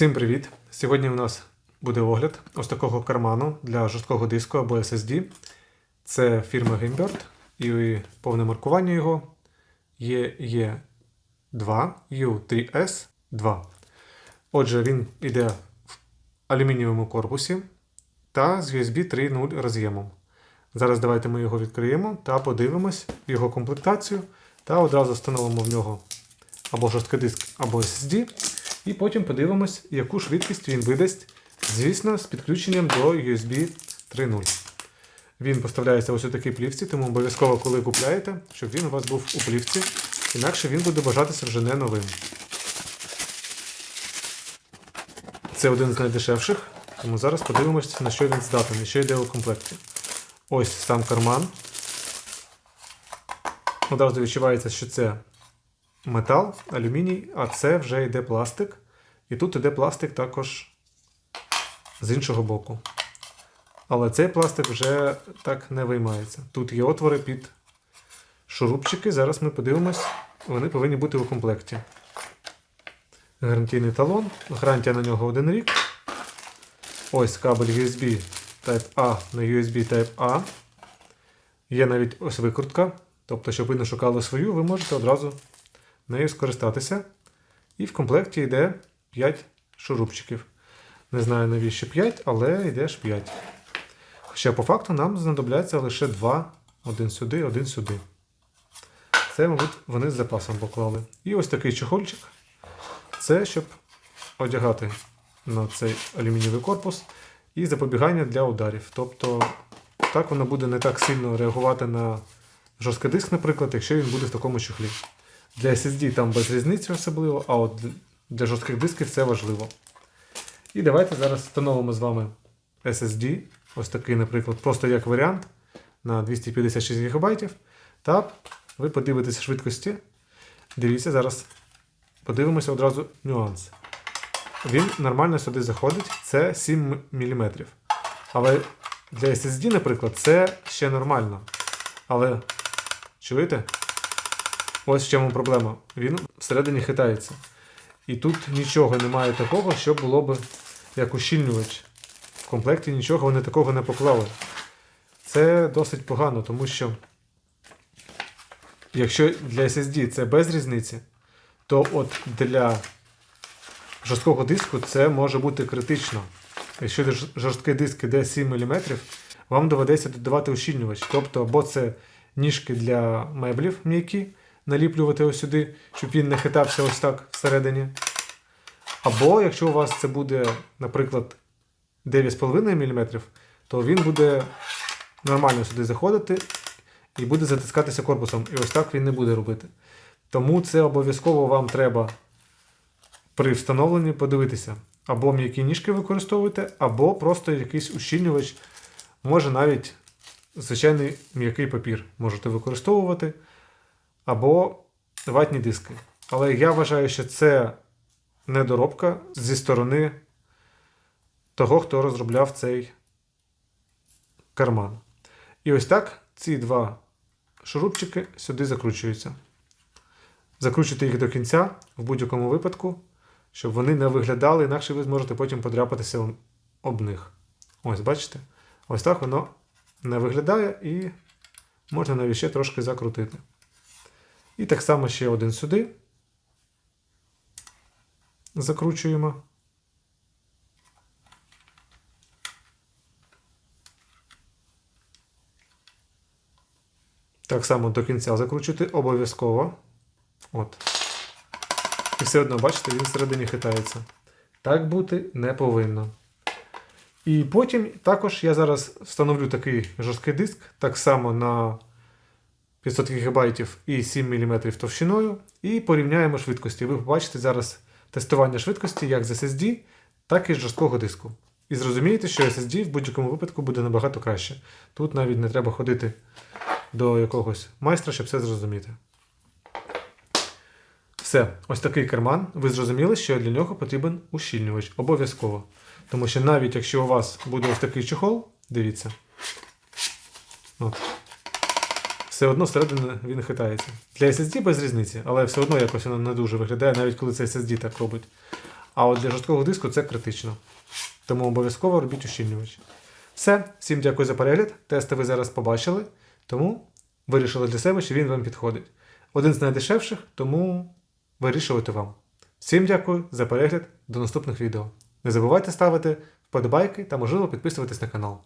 Всім привіт! Сьогодні у нас буде огляд ось такого карману для жорсткого диску або SSD. Це фірма Gamebird і повне маркування його є 2 U3S2. Отже, він йде в алюмінієвому корпусі та з USB 3.0 роз'ємом. Зараз давайте ми його відкриємо та подивимось його комплектацію та одразу встановимо в нього або жорсткий диск, або SSD. І потім подивимось, яку швидкість він видасть, звісно, з підключенням до USB 3.0. Він поставляється ось у такій плівці, тому обов'язково, коли купляєте, щоб він у вас був у плівці, інакше він буде бажатися вже не новим. Це один з найдешевших, тому зараз подивимось, на що він здатний, що йде у комплекті. Ось сам карман. Одразу відчувається, що це метал, алюміній, а це вже йде пластик. І тут йде пластик також з іншого боку. Але цей пластик вже так не виймається. Тут є отвори під шурупчики. Зараз ми подивимось, вони повинні бути у комплекті. Гарантійний талон, гарантія на нього один рік. Ось кабель USB Type-A на USB Type-A. Є навіть ось викрутка. Тобто, щоб ви не шукали свою, ви можете одразу нею скористатися. І в комплекті йде 5 шурупчиків. Не знаю навіщо 5, але йде ж 5. Хоча по факту нам знадобляться лише 2, один сюди, один сюди. Це, мабуть, вони з запасом поклали. І ось такий чохольчик. Це щоб одягати на цей алюмінієвий корпус і запобігання для ударів. Тобто, так воно буде не так сильно реагувати на жорсткий диск, наприклад, якщо він буде в такому чохлі. Для SSD там без різниці особливо, а от для жорстких дисків це важливо. І давайте зараз встановимо з вами SSD. Ось такий, наприклад, просто як варіант на 256 ГБ. Та ви подивитеся швидкості. Дивіться, зараз подивимося одразу нюанс. Він нормально сюди заходить, це 7 мм. Але для SSD, наприклад, це ще нормально. Але чуєте? Ось в чому проблема. Він всередині хитається. І тут нічого немає такого, що було б як ущільнювач. В комплекті нічого вони такого не поклали. Це досить погано, тому що якщо для SSD це без різниці, то от для жорсткого диску це може бути критично. Якщо жорсткий диск іде 7 мм, вам доведеться додавати ущільнювач. Тобто, або це ніжки для меблів м'які, наліплювати ось сюди, щоб він не хитався ось так всередині. Або якщо у вас це буде, наприклад, 9,5 мм, то він буде нормально сюди заходити і буде затискатися корпусом. І ось так він не буде робити. Тому це обов'язково вам треба при встановленні подивитися. Або м'які ніжки використовуйте, або просто якийсь ущільнювач. Може навіть звичайний м'який папір можете використовувати, або ватні диски. Але я вважаю, що це недоробка зі сторони того, хто розробляв цей карман. І ось так ці два шурупчики сюди закручуються. Закручуйте їх до кінця в будь-якому випадку, щоб вони не виглядали, інакше ви зможете потім подряпатися об них. Ось, бачите? Ось так воно не виглядає і можна навіть ще трошки закрутити. І так само ще один сюди. Закручуємо. Так само до кінця закручувати обов'язково. От. І все одно, бачите, він всередині хитається. Так бути не повинно. І потім також я зараз встановлю такий жорсткий диск, так само на 500 ГБ і 7 мм товщиною, і порівняємо швидкості. Ви побачите зараз тестування швидкості як з SSD, так і з жорсткого диску. І зрозумієте, що SSD в будь-якому випадку буде набагато краще. Тут навіть не треба ходити до якогось майстра, щоб все зрозуміти. Все, ось такий карман. Ви зрозуміли, що для нього потрібен ущільнювач. Обов'язково. Тому що навіть якщо у вас буде ось такий чохол, дивіться, от, все одно всередині він хитається. Для SSD без різниці, але все одно якось воно не дуже виглядає, навіть коли це SSD так робить. А от для жорсткого диску це критично. Тому обов'язково робіть ущільнювач. Все, всім дякую за перегляд. Тести ви зараз побачили, тому вирішили для себе, що він вам підходить. Один з найдешевших, тому вирішувати вам. Всім дякую за перегляд. До наступних відео. Не забувайте ставити вподобайки та можливо підписуватись на канал.